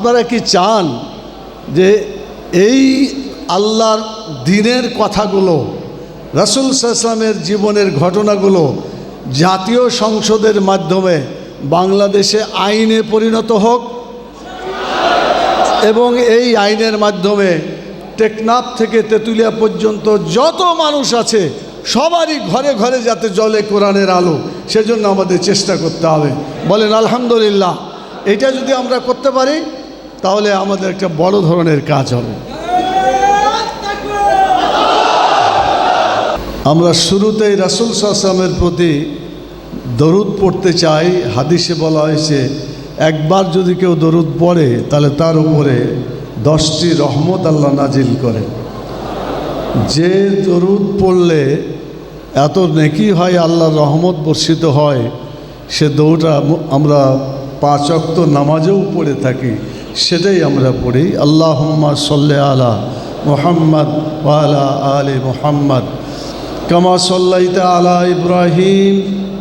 আপনারা কি চান যে এই আল্লাহর দিনের কথাগুলো, রাসুল সাল্লামের জীবনের ঘটনাগুলো জাতীয় সংসদের মাধ্যমে বাংলাদেশে আইনে পরিণত হোক এবং এই আইনের মাধ্যমে টেকনাফ থেকে তেঁতুলিয়া পর্যন্ত যত মানুষ আছে সবারই ঘরে ঘরে যাতে জলে কোরআনের আলো, সেজন্য আমাদের চেষ্টা করতে হবে। বলেন, আলহামদুলিল্লাহ। এটা যদি আমরা করতে পারি তাহলে আমাদের একটা বড় ধরনের কাজ হবে। আমরা শুরুতেই রাসুল সাল্লামের প্রতি দরুদ পড়তে চাই। হাদিসে বলা হয়েছে, একবার যদি কেউ দরুদ পড়ে, তাহলে তার উপরে দশটি রহমত আল্লাহ নাজিল করে যে দরুদ পড়লে এত নেকি হয়, আল্লাহর রহমত বর্ষিত হয়, সে দৌড়া আমরা পাঁচ অক্ত নামাজেও পড়ে থাকি। সেটাই আমরা পড়ি। আল্লাহম্মা সল্লে আলা মোহাম্মদ ওয়ালা আলে মোহাম্মদ। কামা সল্লাইতা আলা ইব্রাহিম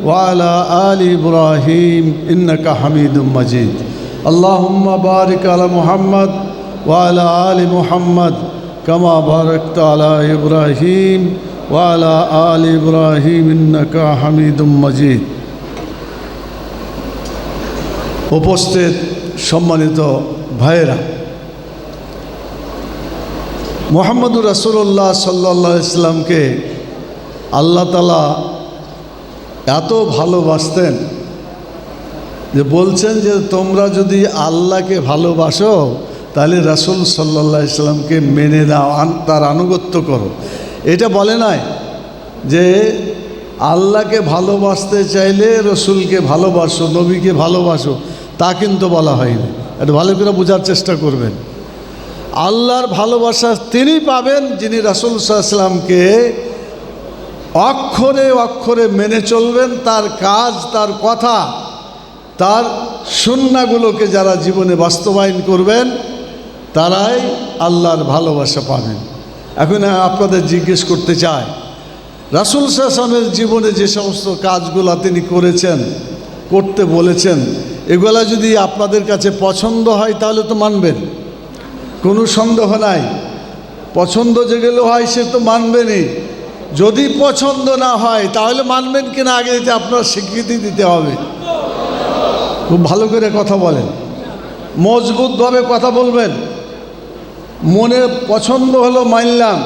ওয়ালা আলি ইব্রাহিম, ইন্নাকা হামিদুম মজিদ। আল্লাহম্মা বারিক আলা মোহাম্মদ ওয়ালা আলি মোহাম্মদ, কামা বারক আলা ইব্রাহিম ওয়ালা আলি ইব্রাহিম, ইন্নাকা হামিদুম মজিদ। উপস্থিত সম্মানিত ভাইয়েরা, মোহাম্মদুর রাসুল্লাহ সাল্লাহ ইসলামকে আল্লাহ তালা এত ভালোবাসতেন যে বলছেন যে তোমরা যদি আল্লাহকে ভালোবাসো, তাহলে রাসুল সাল্লা ইসলামকে মেনে আন- তার আনুগত্য করো। এটা বলে নাই যে আল্লাহকে ভালোবাসতে চাইলে রসুলকে ভালোবাসো, নবীকে ভালোবাসো, তা কিন্তু বলা হয়নি। এটা ভালো করে বোঝার চেষ্টা করবেন। আল্লাহর ভালোবাসা তিনি পাবেন যিনি রাসুল সাল্লামকে অক্ষরে অক্ষরে মেনে চলবেন, তার কাজ, তার কথা, তার সুন্নাগুলোকে যারা জীবনে বাস্তবায়ন করবেন, তারাই আল্লাহর ভালোবাসা পাবেন। এখন আপনাদের জিজ্ঞেস করতে চাই, রাসুল সাহসামের জীবনে যে সমস্ত কাজগুলো তিনি করেছেন, করতে বলেছেন এগুলা যদি আপনাদের কাছে পছন্দ হয়, তাহলে তো মানবেন। কোনো সন্দেহ নাই। পছন্দ যেগুলো হয়, সে তো মানবেনই। যদি পছন্দ না হয়, তাহলে মানবেন কিনা, আগে এটা আপনার স্বীকৃতি দিতে হবে। খুব ভালো করে কথা বলেন। মজবুতভাবে কথা বলবেন। মনে পছন্দ হলো মানলাম,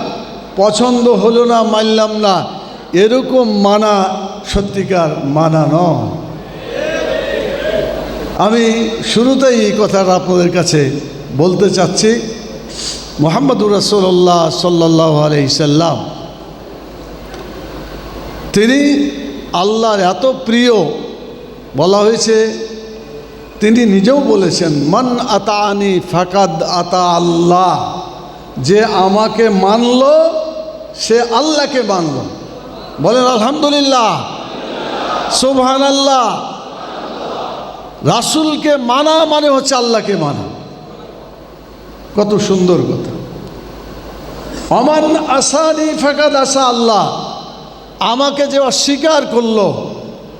পছন্দ হলো না মানলাম না, এরকম মানা সত্যিকার মানা নয়। আমি শুরুতেই এই কথাটা আপনাদের কাছে বলতে চাচ্ছি। মোহাম্মদুর রসুল্লাহ সাল্লাহ আলাইসাল্লাম তিনি আল্লাহর এত প্রিয় বলা হয়েছে, তিনি নিজেও বলেছেন, মান আতানি ফাকাদ আতা আল্লাহ। যে আমাকে মানল, সে আল্লাহকে মানল। বলেন, আলহামদুলিল্লাহ। সুবহান আল্লাহ রাসুলকে মানা মানে হচ্ছে আল্লাহকে মানা। কত সুন্দর কথা। অমান আসানি ফাকাদ আসা আল্লাহ। আমাকে যে অস্বীকার করল,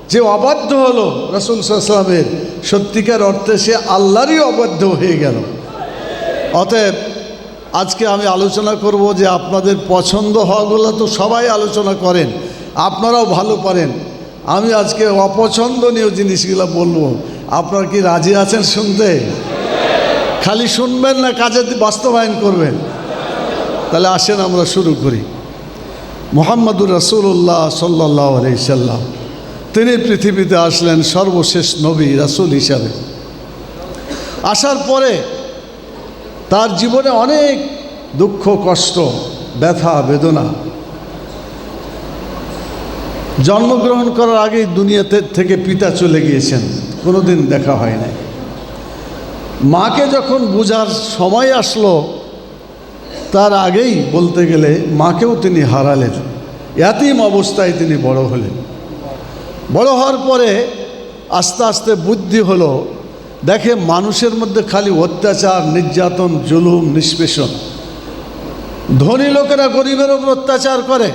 যে অবাধ্য হলো রসুল সাল্লামের সত্যিকার অর্থে সে আল্লাহরই অবাধ্য হয়ে গেল। অতএব আজকে আমি আলোচনা করব যে আপনাদের পছন্দ হওয়াগুলো তো সবাই আলোচনা করেন, আপনারাও ভালো পারেন। আমি আজকে অপছন্দনীয় জিনিসগুলো বলব। আপনার কি রাজি আছেন শুনতে? খালি শুনবেন না কাজে বাস্তবায়ন করবেন? তাহলে আসেন আমরা শুরু করি। মোহাম্মদুর রসুল্লাহ সাল্লাহ আলাইসাল্লাম তিনি পৃথিবীতে আসলেন সর্বশেষ নবী, রাসুল হিসাবে। আসার পরে তার জীবনে অনেক দুঃখ, কষ্ট, ব্যথা, বেদনা জন্মগ্রহণ করার আগেই দুনিয়াতে থেকে পিতা চলে গিয়েছেন। কোনোদিন দেখা হয় নাই। মাকে যখন বোঝার সময় আসলো, তার আগেই বলতে গেলে মাকেও তিনি হারালেন। এতিম অবস্থায় তিনি বড় হলেন। বড় হওয়ার পরে আস্তে আস্তে বুদ্ধি হলো, দেখে মানুষের মধ্যে খালি অত্যাচার, নির্যাতন, জুলুম, নিষ্পেষণ। ধনী লোকেরা গরিবের ওপর অত্যাচার করে।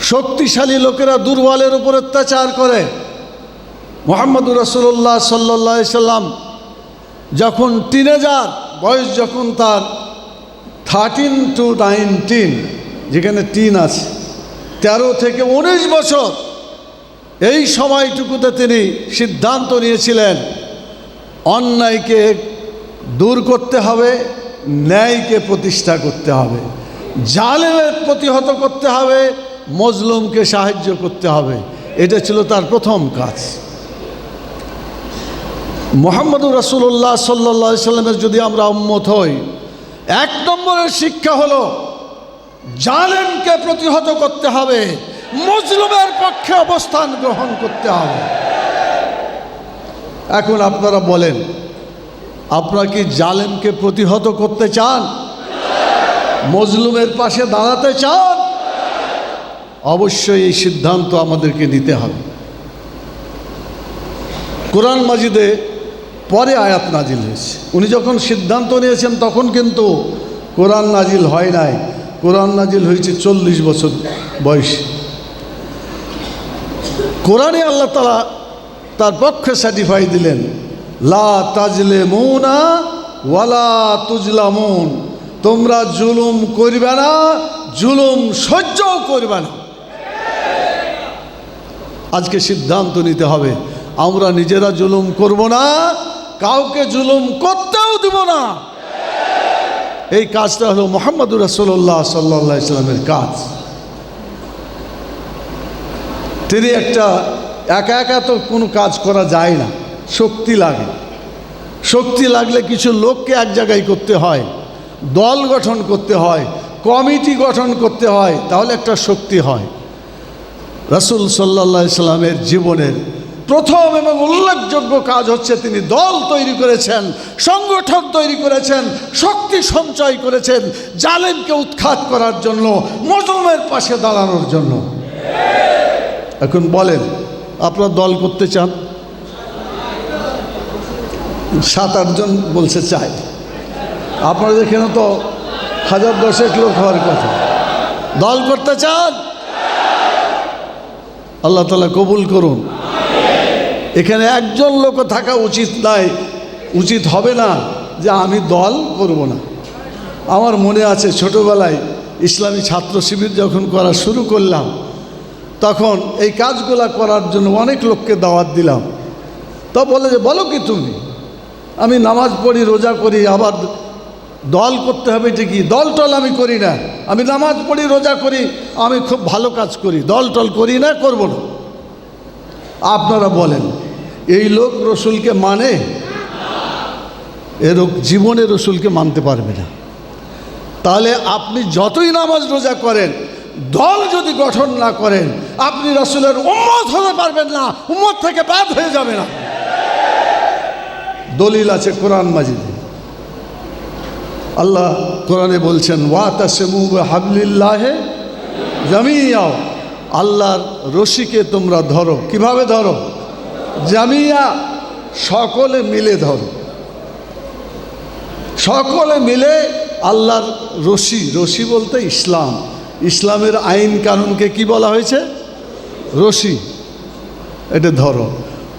শক্তিশালী লোকেরা দুর্বলের উপর অত্যাচার করে। মোহাম্মদুর রসুল্লাহ সাল্লা সাল্লাম যখন টিনেজার বয়স যখন তার থার্টিন টু নাইনটিন যেখানে টিন আছে, তেরো থেকে উনিশ বছর, এই সময়টুকুতে তিনি সিদ্ধান্ত নিয়েছিলেন, অন্যায়কে দূর করতে হবে, ন্যায়কে প্রতিষ্ঠা করতে হবে, জালেমের প্রতিহত করতে হবে, মজলুমকে সাহায্য করতে হবে, এটা ছিল তার প্রথম কাজ। মোহাম্মদুর রাসুল্লাহ সাল্লা সাল্লামের যদি আমরা উম্মত হই, এক নম্বরের শিক্ষা হলো জালেমকে প্রতিহত করতে হবে মজলুমের পক্ষে অবস্থান গ্রহণ করতে হবে। এখন আপনারা বলেন, আপনারা কি জালেমকে প্রতিহত করতে চান? মজলুমের পাশে দাঁড়াতে চান? অবশ্যই এই সিদ্ধান্ত আমাদেরকে নিতে হবে। কোরআন মাজিদে পরে আয়াত নাজিল হয়েছে। উনি যখন সিদ্ধান্ত নিয়েছেন, তখন কিন্তু কোরআন নাজিল হয় নাই। কোরআন নাজিল হয়েছে চল্লিশ বছর বয়সে। কোরআনে আল্লাহ তালা তার পক্ষে সার্টিফাই দিলেন, লা তাজলে মুনা ওয়ালা তুজলামুন। তোমরা জুলুম করবে না, জুলুম সহ্যও করবে না। আজকে সিদ্ধান্ত নিতে হবে, আমরা নিজেরা জুলুম করব না কাউকে জুলুম করতেও দিব না। এই কাজটা হলো মোহাম্মদুর রসোল্লাহ সাল্লা ইসলামের কাজ। তিনি একটা একা একা তো কোনো কাজ করা যায় না, শক্তি লাগে। শক্তি লাগলে কিছু লোককে এক জায়গায় করতে হয়, দল গঠন করতে হয়, কমিটি গঠন করতে হয়, তাহলে একটা শক্তি হয়। রাসুল সাল্লা ইসলামের জীবনের প্রথম এবং উল্লেখযোগ্য কাজ হচ্ছে তিনি দল তৈরি করেছেন, সংগঠন তৈরি করেছেন, শক্তি সঞ্চয় করেছেন, জালেমকে উৎখাত করার জন্য, মজলুমের পাশে দাঁড়ানোর জন্য। এখন বলেন, আপনারা দল করতে চান? সাত আটজন বলছে চাই। আপনাদের এখানে তো হাজার দশেক লোক হওয়ার কথা। দল করতে চান? আল্লাহ তালা কবুল করুন। এখানে একজন লোক থাকা উচিত নাই। উচিত হবে না যে আমি দল করব না। আমার মনে আছে ছোটোবেলায় ইসলামী ছাত্র শিবির যখন করা শুরু করলাম, তখন এই কাজগুলা করার জন্য অনেক লোককে দাওয়াত দিলাম। তা বলে যে, বলো কি তুমি? আমি নামাজ পড়ি, রোজা করি, আবার দল করতে হবে ঠিকই দল টল আমি করি না। আমি নামাজ পড়ি, রোজা করি, আমি খুব ভালো কাজ করি। দল টল করি না, করব না। আপনারা বলেন। এই লোক রসুলকে মানে? এর জীবনে রসুলকে মানতে পারবে না। তাহলে আপনি যতই নামাজ রোজা করেন, দল যদি গঠন না করেন, আপনি রসুলের উম্মত হতে পারবেন না, উম্মত থেকে বাদ হয়ে যাবে না। দলিল আছে কোরআন মাজিদে। আল্লাহ কোরআনে বলছেন, ওয়া তাসেমু হাবলিল্লাহে জামিয়াও আল্লাহর রশিকে তোমরা ধরো। কীভাবে ধরো? জামিয়া, সকলে মিলে ধরো। সকলে মিলে আল্লাহর রশি রশি বলতে ইসলাম। ইসলামের আইন কানুনকে কি বলা হয়েছে? রশি। এটা ধরো।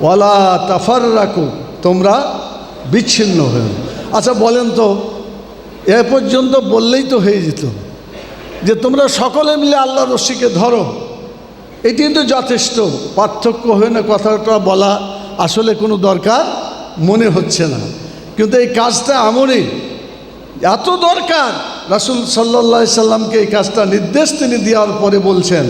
ওয়ালা তাফার রাখো তোমরা বিচ্ছিন্ন হয়ে আচ্ছা বলেন তো, এ পর্যন্ত বললেই তো হয়ে যেত যে তোমরা সকলে মিলে আল্লাহ রশিকে ধরো। এটি কিন্তু যথেষ্ট। পার্থক্য হয়ে না কথাটা বলা আসলে কোনো দরকার মনে হচ্ছে না। কিন্তু এই কাজটা এমনই এত দরকার। রাসুল সাল্লা সাল্লামকে এই কাজটা নির্দেশ তিনি দেওয়ার পরে বলছেন,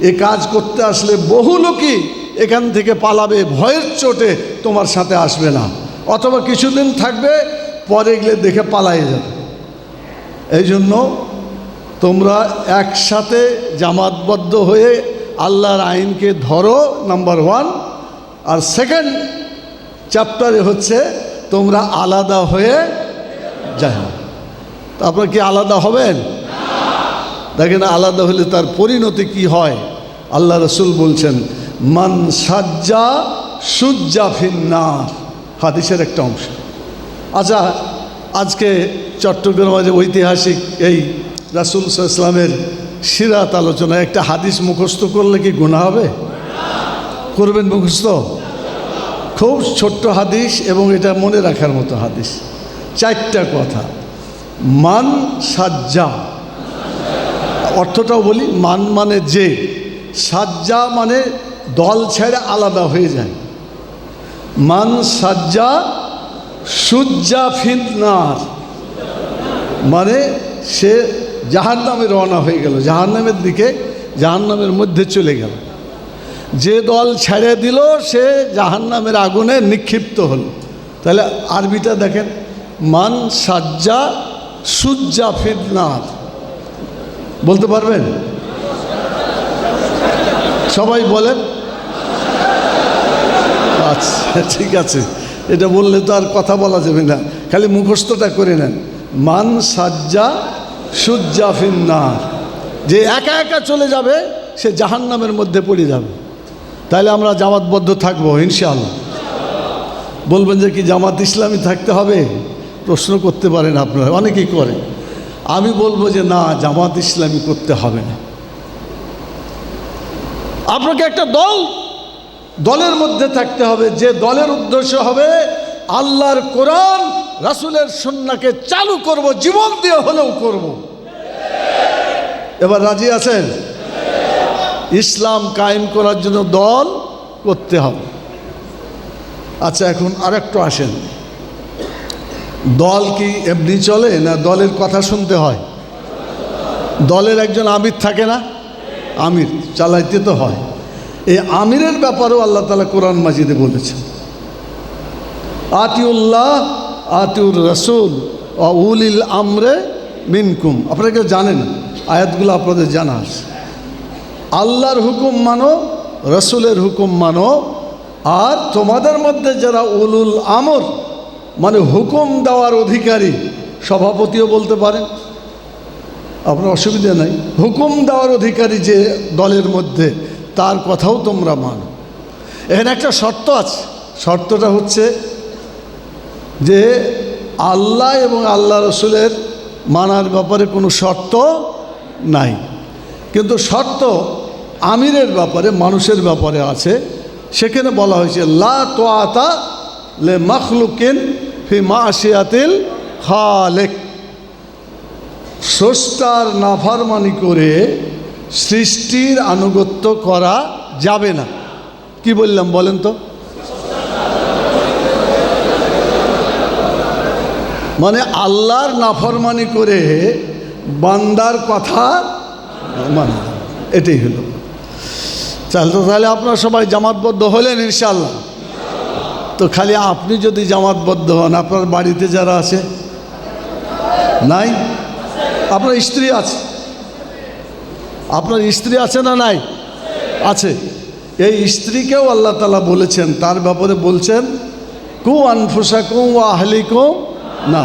এ কাজ করতে আসলে বহু লোকই এখান থেকে পালাবে, ভয়ের চোটে তোমার সাথে আসবে না। অথবা কিছুদিন থাকবে, পরে গেলে দেখে পালাই যাবে। এই জন্য তোমরা একসাথে জামাতবদ্ধ হয়ে আল্লাহর আইনকে ধরো নাম্বার ওয়ান আর সেকেন্ড চ্যাপ্টারে হচ্ছে, তোমরা আলাদা হয়ে যাও তা আপনারা কি আলাদা হবেন? দেখেন আলাদা হলে তার পরিণতি কি হয়? আল্লাহ রসুল বলছেন, মান সাজ্জা সুজ্জা ফিন্নার। হাদিসের একটা অংশ। আচ্ছা আজকে চট্টগ্রামের ঐতিহাসিক এই রাসুল ইসলামের সিরাত আলোচনা একটা হাদিস মুখস্থ করলে কি গুণা হবে? করবেন মুখস্থ? খুব ছোট্ট হাদিস এবং এটা মনে রাখার মতো হাদিস। চারটা কথা। মান সাজ্জা। অর্থটাও বলি, মান মানে যে। সাজ্জা মানে দল ছেড়ে আলাদা হয়ে যায়। মান সাজ্জা সুজ্জা ফিতনার মানে সে জাহান নামে রওনা হয়ে গেল। জাহান নামের দিকে জাহান নামের মধ্যে চলে গেল। যে দল ছেড়ে দিল, সে জাহান নামের আগুনে নিক্ষিপ্ত হল। তাহলে আরবিটা দেখেন, মান সাজ্জা সুজ্জা ফিতনার। বলতে পারবেন? সবাই বলেন? আচ্ছা ঠিক আছে। এটা বললে তো আর কথা বলা যাবে না। খালি মুখস্থটা করে নেন। মান সাজ্জা সুজ্জা ফিন্নার। যে একা একা চলে যাবে, সে জাহান নামের মধ্যে পড়ে যাবে। তাহলে আমরা জামাতবদ্ধ থাকব, ইনশাআল্লাহ। বলবেন যে কি জামাত ইসলামী থাকতে হবে? প্রশ্ন করতে পারেন আপনারা, অনেকেই করে। আমি বলব যে না, জামাত ইসলামী করতে হবে না। আপনাকে একটা দল, দলের মধ্যে থাকতে হবে। যে দলের উদ্দেশ্য হবে আল্লাহর কোরআন রাসুলের সন্নাকে চালু করব, জীবন দিয়ে হলেও করব। এবার রাজি আছেন? ইসলাম কায়েম করার জন্য দল করতে হবে। আচ্ছা এখন আরেকটু আসেন। দল কি এমনি চলে না দলের কথা শুনতে হয়? দলের একজন আমির থাকে না? আমির, চালাইতে তো হয়। এই আমিরের ব্যাপারেও আল্লাহ তালা কোরআন মাজিদে বলেছেন। আতিউল্লাহ, আতিউর রসুল উলিল আমরে মিনকুম। আপনারা কেউ জানেন? আয়াতগুলো আপনাদের জানা আল্লাহর হুকুম মানো, রসুলের হুকুম মানো, আর তোমাদের মধ্যে যারা উলুল আমর মানে হুকুম দেওয়ার অধিকারী, সভাপতিও বলতে পারেন আপনার অসুবিধা নাই। হুকুম দেওয়ার অধিকারী যে দলের মধ্যে, তার কথাও তোমরা মানো। এখানে একটা শর্ত আছে। শর্তটা হচ্ছে যে আল্লাহ এবং আল্লাহ রসুলের মানার ব্যাপারে কোনো শর্ত নাই। কিন্তু শর্ত আমিরের ব্যাপারে, মানুষের ব্যাপারে আছে। সেখানে বলা হয়েছে, লা তোয়াতা লে মখলুকিন ফি মাসিয়াতিল খালেক। স্রষ্টার নাফারমানি করে সৃষ্টির আনুগত্য করা যাবে না। কি বললাম বলেন তো? মানে আল্লাহর নাফরমানি করে বান্দার কথা মানে এটাই হলো। তাহলে তো তাহলে আপনারা সবাই জামাতবদ্ধ হলেন ইনশাল্লাহ তো খালি আপনি যদি জামাতবদ্ধ হন, আপনার বাড়িতে যারা আছে? নাই? আপনার স্ত্রী আছে? আপনার স্ত্রী আছে না নাই? আছে। এই স্ত্রীকেও আল্লাহ তালা বলেছেন, তার ব্যাপারে বলছেন কু আনফুসা কু আহলি কু না,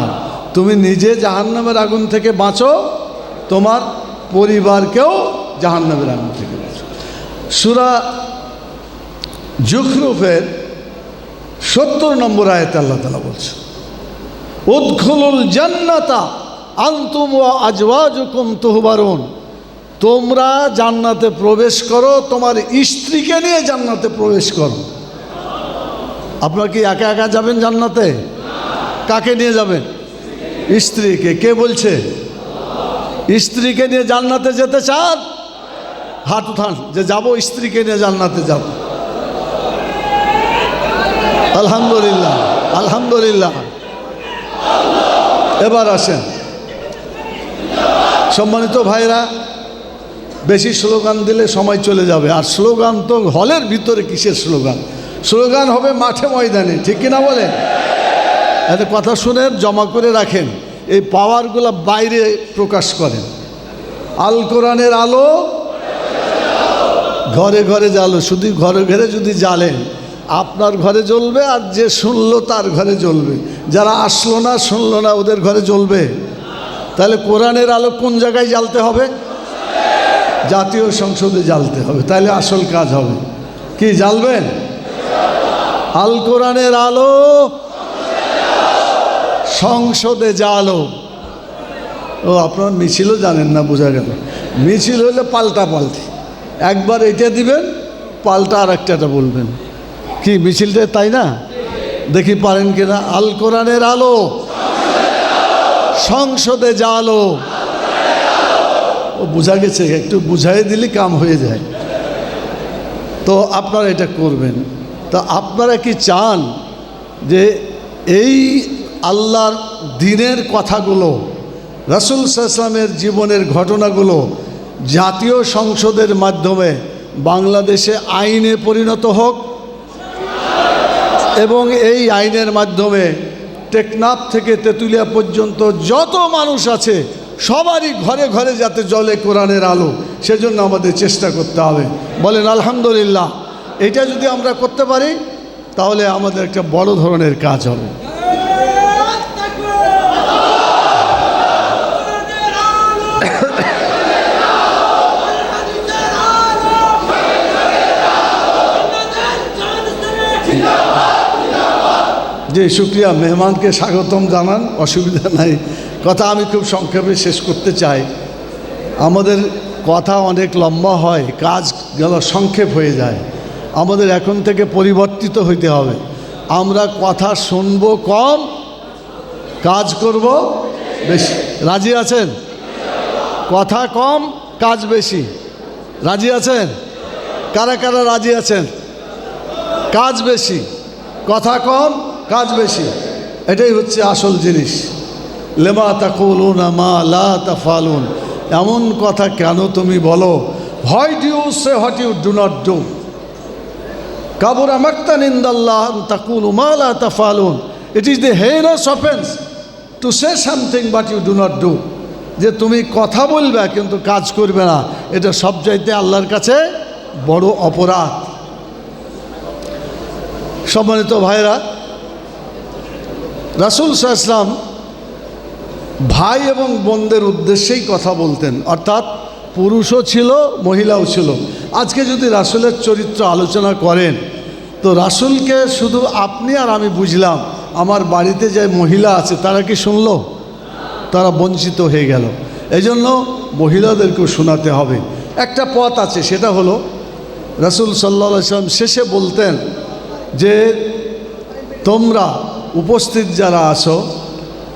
তুমি নিজে জাহান্নামের আগুন থেকে বাঁচো, তোমার পরিবারকেও জাহান্নামের আগুন থেকে বাঁচো। সুরা জুখরুফের সত্তর নম্বর আয়তে আল্লাহ তালা বলছে উদ্খুলুল জান্নাতা আন্তুম ও আজওয়াজুকুম তুহবারুন। তোমরা জান্নাতে প্রবেশ করো, তোমার স্ত্রীকে নিয়ে জান্নাতে প্রবেশ করো। আপনারা কি একা একা যাবেন জান্নাতে? কাকে নিয়ে যাবেন? স্ত্রীকে। কে বলছে? স্ত্রীকে নিয়ে জান্নাতে যেতে চান? হাত উঠান, যে যাব, স্ত্রীকে নিয়ে জান্নাতে যাব। আলহামদুলিল্লাহ আলহামদুলিল্লাহ। এবার আসেন। সম্মানিত ভাইরা, বেশি স্লোগান দিলে সময় চলে যাবে। আর স্লোগান তো হলের ভিতরে কিসের স্লোগান? স্লোগান হবে মাঠে ময়দানে, ঠিক কিনা বলে এত কথা শুনে জমা করে রাখেন, এই পাওয়ারগুলো বাইরে প্রকাশ করেন। আল কোরআনের আলো ঘরে ঘরে জ্বালো, শুধু ঘরে ঘরে যদি জ্বালেন, আপনার ঘরে জ্বলবে আর যে শুনলো তার ঘরে জ্বলবে। যারা আসলো না, শুনলো না, ওদের ঘরে জ্বলবে। তাহলে কোরআনের আলো কোন জায়গায় জ্বালতে হবে? জাতীয় সংসদে জ্বালতে হবে। তাহলে আসল কাজ হবে। কি, জ্বালবেন? আল কোরআনের আলো সংসদে জ্বালো ও, আপনার মিছিলও জানেন না, বোঝা গেল। মিছিল হলে পাল্টা পাল্টি। একবার এটা দিবেন, পাল্টা আর একটাটা বলবেন। কি, মিছিলটা তাই না? দেখি পারেন কিনা। আল কোরআনের আলো। সংসদে জালো ও, বোঝা গেছে, একটু বুঝাই দিলে কাম হয়ে যায়। তো আপনারা এটা করবেন। তা আপনারা কি চান যে এই আল্লাহর দিনের কথাগুলো, রাসুল সাল্লামের জীবনের ঘটনাগুলো জাতীয় সংসদের মাধ্যমে বাংলাদেশে আইনে পরিণত হোক এবং এই আইনের মাধ্যমে টেকনাফ থেকে তেঁতুলিয়া পর্যন্ত যত মানুষ আছে, সবারই ঘরে ঘরে যাতে জলে কোরআনের আলো, সেজন্য আমাদের চেষ্টা করতে হবে। বলেন, আলহামদুলিল্লাহ। এটা যদি আমরা করতে পারি, তাহলে আমাদের একটা বড় ধরনের কাজ হবে। যে শুক্রিয়া মেহমানকে স্বাগতম জানান, অসুবিধা নাই। কথা আমি খুব সংক্ষেপে শেষ করতে চাই। আমাদের কথা অনেক লম্বা হয়, কাজ গেল সংক্ষেপ হয়ে যায়। আমাদের এখন থেকে পরিবর্তিত হইতে হবে। আমরা কথা শুনব কম, কাজ করব বেশি। রাজি আছেন? কথা কম, কাজ বেশি। রাজি আছেন? কারা কারা রাজি আছেন? কাজ বেশি। কথা কম কাজ বেশি। এটাই হচ্ছে আসল জিনিস। লেমা তাকুলুন মা লা তাফালুন। এমন কথা কেন তুমি বলো? Why do you say what you do not do Cavour আমাক্তান ইন্দাল্লাহ তাকুল মা লা তাফালুন। It is the heinous offence to say something but you do not do যে তুমি কথা বলবে কিন্তু কাজ করবে না। এটা সব সবচাইতে আল্লাহর কাছে বড় অপরাধ। সম্মানিত ভাইরা রাসুল সাহসলাম ভাই এবং বোনদের উদ্দেশ্যেই কথা বলতেন। অর্থাৎ পুরুষও ছিল, মহিলাও ছিল। আজকে যদি রাসুলের চরিত্র আলোচনা করেন, তো রাসুলকে শুধু আপনি আর আমি বুঝলাম, আমার বাড়িতে যে মহিলা আছে, তারা কি শুনলো? তারা বঞ্চিত হয়ে গেল। এই জন্য মহিলাদেরকেও শোনাতে হবে। একটা পথ আছে, সেটা হলো রাসুল সাল্লা সাল্লাম শেষে বলতেন যে, তোমরা উপস্থিত যারা আছো,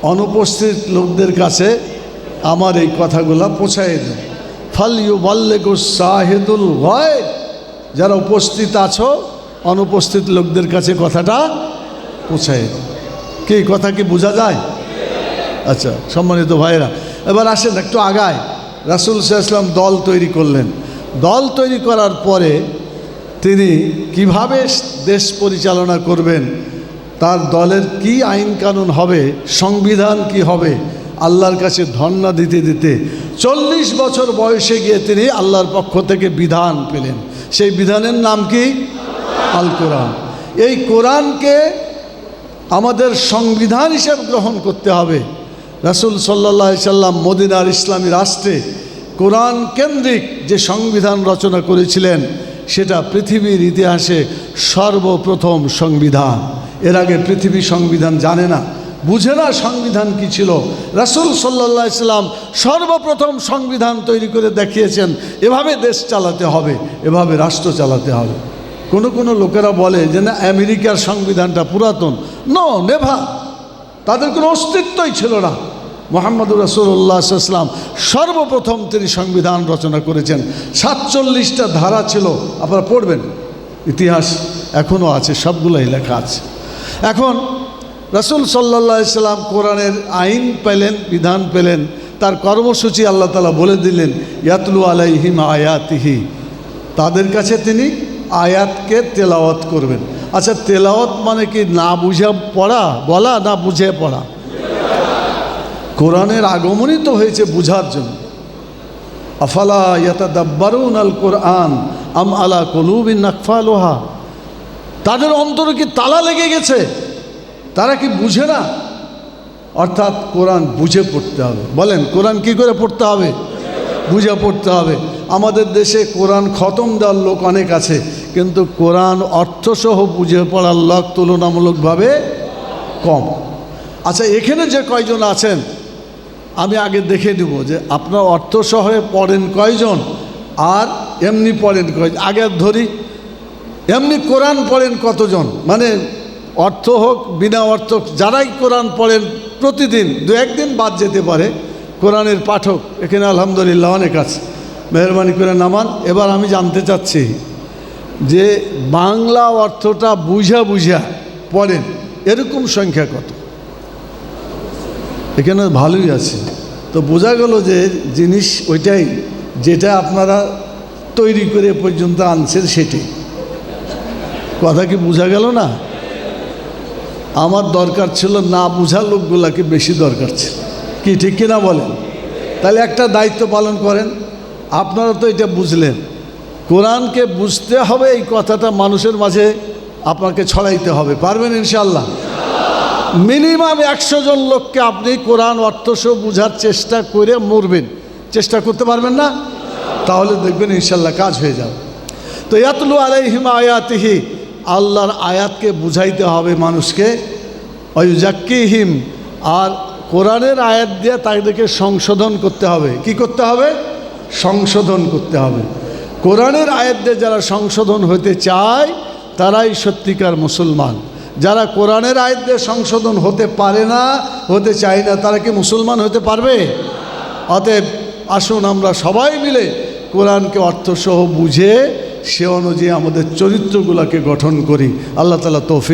অনুপস্থিত লোকদের কাছে আমার এই কথাগুলো পৌঁছাই দেন। ফল ইউ বল্লেগু শাহেদুল ভয় যারা উপস্থিত আছো, অনুপস্থিত লোকদের কাছে কথাটা পৌঁছাই দেন। কি, কথা কি বোঝা যায়? আচ্ছা সম্মানিত ভাইরা এবার আসেন, একটু আগায়। রাসুল সাল্লাম দল তৈরি করলেন। দল তৈরি করার পরে তিনি কীভাবে দেশ পরিচালনা করবেন তার দলের কি আইন কানুন হবে, সংবিধান কি হবে, আল্লাহর কাছে ধর্ণা দিতে দিতে চল্লিশ বছর বয়সে গিয়ে তিনি আল্লাহর পক্ষ থেকে বিধান পেলেন। সেই বিধানের নাম কি? আল কোরআন। এই কোরআনকে আমাদের সংবিধান হিসেবে গ্রহণ করতে হবে। রাসুল সাল্লা সাল্লাম মদিনার ইসলামী রাষ্ট্রে কোরআন কেন্দ্রিক যে সংবিধান রচনা করেছিলেন সেটা পৃথিবীর ইতিহাসে সর্বপ্রথম সংবিধান। এর আগে পৃথিবী সংবিধান জানে না, বুঝে না সংবিধান কি ছিল। রাসুল সাল্লা ইসলাম সর্বপ্রথম সংবিধান তৈরি করে দেখিয়েছেন, এভাবে দেশ চালাতে হবে, এভাবে রাষ্ট্র চালাতে হবে। কোনো কোনো লোকেরা বলে যে, না, আমেরিকার সংবিধানটা পুরাতন। নো নেভা তাদের কোনো অস্তিত্বই ছিল না। মোহাম্মদুর রসুল্লাহাম সর্বপ্রথম তিনি সংবিধান রচনা করেছেন। সাতচল্লিশটা ধারা ছিল। আপনারা পড়বেন। ইতিহাস এখনও আছে, সবগুলোই লেখা আছে। এখন রসুল সাল্লা সাল্লাম কোরআনের আইন পেলেন, বিধান পেলেন, তার কর্মসূচি আল্লাহ তালা বলে দিলেন, ইয়াতলু আলাইহিম আয়াতিহি। তাদের কাছে তিনি আয়াতকে তেলাওয়াত করবেন। আচ্ছা তেলাওয়াত মানে কি না বুঝে পড়া? বলা না বুঝে পড়া? কোরআনের আগমনই তো হয়েছে বুঝার জন্য। আফালা ইয়াতা দাব্বারুন আল কোরআন আম আলা কলুবিন নাকফা লোহা তাদের অন্তরে কি তালা লেগে গেছে? তারা কি বুঝে না? অর্থাৎ কোরআন বুঝে পড়তে হবে। বলেন, কোরআন কি করে পড়তে হবে? বুঝে পড়তে হবে। আমাদের দেশে কোরআন খতম দেওয়ার লোক অনেক আছে, কিন্তু কোরআন অর্থসহ বুঝে পড়ার লোক তুলনামূলকভাবে কম। আচ্ছা এখানে যে কয়জন আছেন আমি আগে দেখে দেব যে আপনার অর্থ অর্থসহ পড়েন কয়জন, আর এমনি পড়েন কয়জন। আগে ধরি, এমনি কোরআন পড়েন কতজন? মানে অর্থ হোক, বিনা অর্থ যারাই কোরআন পড়েন প্রতিদিন, দু একদিন বাদ যেতে পারে, কোরআনের পাঠক, এখানে আলহামদুলিল্লাহ অনেক আছে, মেহরবানি করে নামান। এবার আমি জানতে চাচ্ছি যে বাংলা অর্থটা বুঝা বুঝা পড়েন, এরকম সংখ্যা কত? এখানে ভালোই আছে। তো বোঝা গেল যে জিনিস ওইটাই, যেটা আপনারা তৈরি করে পর্যন্ত আনছেন সেটাই কথা কি বোঝা গেল না? আমার দরকার ছিল না বোঝা লোকগুলাকে বেশি দরকার ছিল। কি, ঠিক কিনা বলেন? তাহলে একটা দায়িত্ব পালন করেন। আপনারা তো এটা বুঝলেন। কোরআনকে বুঝতে হবে, এই কথাটা মানুষের মাঝে আপনাকে ছড়াইতে হবে। পারবেন ইনশাল্লাহ মিনিমাম একশো জন লোককে আপনি কোরআন অর্থসহ বোঝার চেষ্টা করে মরবেন। চেষ্টা করতে পারবেন না? তাহলে দেখবেন ইনশাল্লাহ কাজ হয়ে যাবে। তো ইয়াতলু আলাইহিম আয়াতিহি, আল্লাহর আয়াতকে বুঝাইতে হবে মানুষকে। অয়ুজাক্কিহিম আর কোরআনের আয়াত দিয়ে তাদেরকে সংশোধন করতে হবে। কি করতে হবে? সংশোধন করতে হবে। কোরআনের আয়াত দিয়ে যারা সংশোধন হতে চায়, তারাই সত্যিকার মুসলমান। যারা কোরআনের আয়াত সংশোধন হতে পারে না, হতে চায় না, তারা কি মুসলমান হতে পারবে? অতএব আসুন আমরা সবাই মিলে কোরআনকে অর্থসহ বুঝে, সে অনুযায়ী আমাদের চরিত্রগুলোকে গঠন করি। আল্লাহ তালা তৌফিক